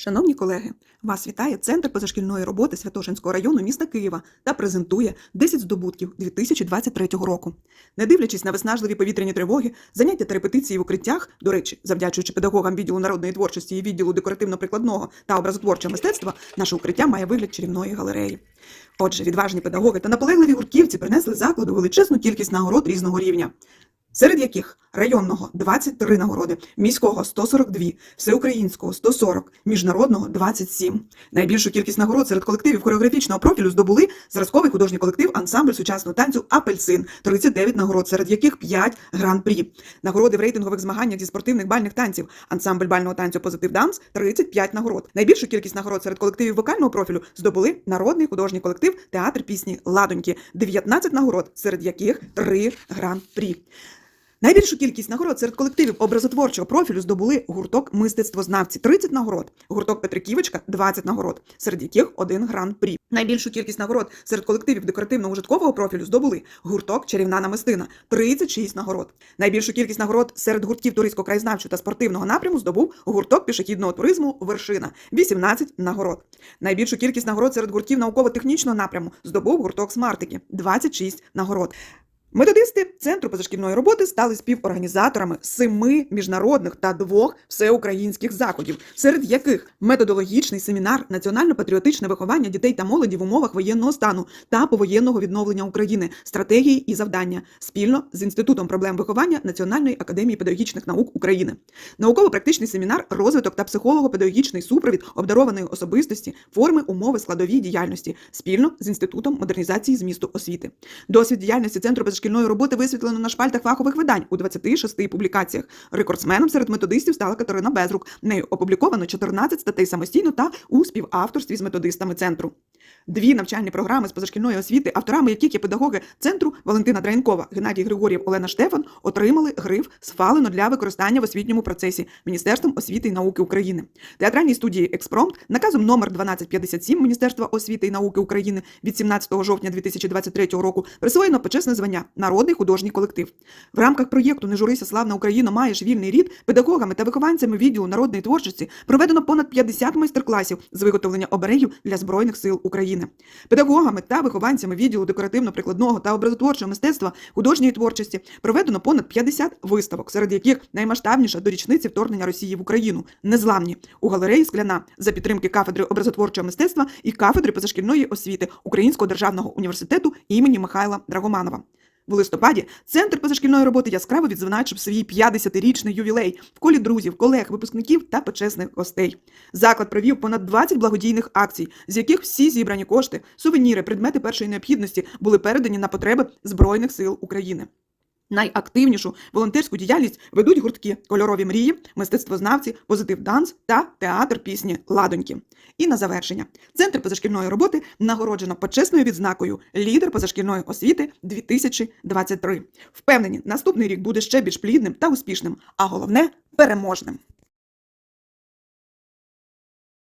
Шановні колеги, вас вітає Центр позашкільної роботи Святошинського району міста Києва та презентує 10 здобутків 2023 року. Не дивлячись на виснажливі повітряні тривоги, заняття та репетиції в укриттях, до речі, завдячуючи педагогам відділу народної творчості і відділу декоративно-прикладного та образотворчого мистецтва, наше укриття має вигляд чарівної галереї. Отже, відважні педагоги та наполегливі гуртківці принесли закладу величезну кількість нагород різного рівня. Серед яких районного 23 нагороди, міського 142, всеукраїнського 140, міжнародного 27. Найбільшу кількість нагород серед колективів хореографічного профілю здобули зразковий художній колектив ансамбль сучасного танцю Апельсин 39 нагород, серед яких 5 гран-прі. Нагороди в рейтингових змаганнях зі спортивних бальних танців ансамбль бального танцю Позитив Данс 35 нагород. Найбільшу кількість нагород серед колективів вокального профілю здобули народний художній колектив Театр пісні Ладоньки 19 нагород, серед яких 3 гран-прі. Найбільшу кількість нагород серед колективів образотворчого профілю здобули гурток мистецтвознавці 30 нагород, гурток Петриківочка 20 нагород, серед яких один гран-прі. Найбільшу кількість нагород серед колективів декоративно-ужиткового профілю здобули гурток Чарівна намистина 36 нагород. Найбільшу кількість нагород серед гуртків туристсько-краєзнавчого та спортивного напряму здобув гурток пішохідного туризму Вершина 18 нагород. Найбільшу кількість нагород серед гуртків науково-технічного напряму здобув гурток Смартики 26 нагород. Методисти Центру позашкільної роботи стали співорганізаторами семи міжнародних та двох всеукраїнських заходів, серед яких методологічний семінар Національно-патріотичне виховання дітей та молоді в умовах воєнного стану та повоєнного відновлення України, стратегії і завдання спільно з Інститутом проблем виховання Національної академії педагогічних наук України, науково-практичний семінар Розвиток та психолого-педагогічний супровід обдарованої особистості, форми, умови, складові діяльності спільно з Інститутом модернізації змісту освіти. Досвід діяльності центру позашкільної роботи висвітлено на шпальтах фахових видань у 26 публікаціях. Рекордсменом серед методистів стала Катерина Безрук. Нею опубліковано 14 статей самостійно та у співавторстві з методистами центру. Дві навчальні програми з позашкільної освіти, авторами яких є педагоги центру Валентина Драєнкова, Геннадій Григорєв, Олена Штефан, отримали гриф схвалено для використання в освітньому процесі Міністерством освіти і науки України. Театральній студії Експромт наказом номер 1257 Міністерства освіти і науки України від 17 жовтня 2023 року присвоєно почесне звання Народний художній колектив. В рамках проєкту Не журися, славна Україна, маєш вільний рід педагогами та вихованцями відділу народної творчості проведено понад 50 майстер-класів з виготовлення оберегів для збройних сил України. Педагогами та вихованцями відділу декоративно-прикладного та образотворчого мистецтва художньої творчості проведено понад 50 виставок, серед яких наймасштабніша до річниці вторгнення Росії в Україну незламні у галереї Скляна за підтримки кафедри образотворчого мистецтва і кафедри позашкільної освіти Українського державного університету імені Михайла Драгоманова. В листопаді центр позашкільної роботи яскраво відзначив свій 50-річний ювілей в колі друзів, колег, випускників та почесних гостей. Заклад провів понад 20 благодійних акцій, з яких всі зібрані кошти, сувеніри, предмети першої необхідності були передані на потреби Збройних сил України. Найактивнішу волонтерську діяльність ведуть гуртки Кольорові мрії, мистецтвознавці, позитив данс та театр пісні Ладоньки. І на завершення центр позашкільної роботи нагороджено почесною відзнакою Лідер позашкільної освіти 2023. Впевнені, наступний рік буде ще більш плідним та успішним, а головне переможним.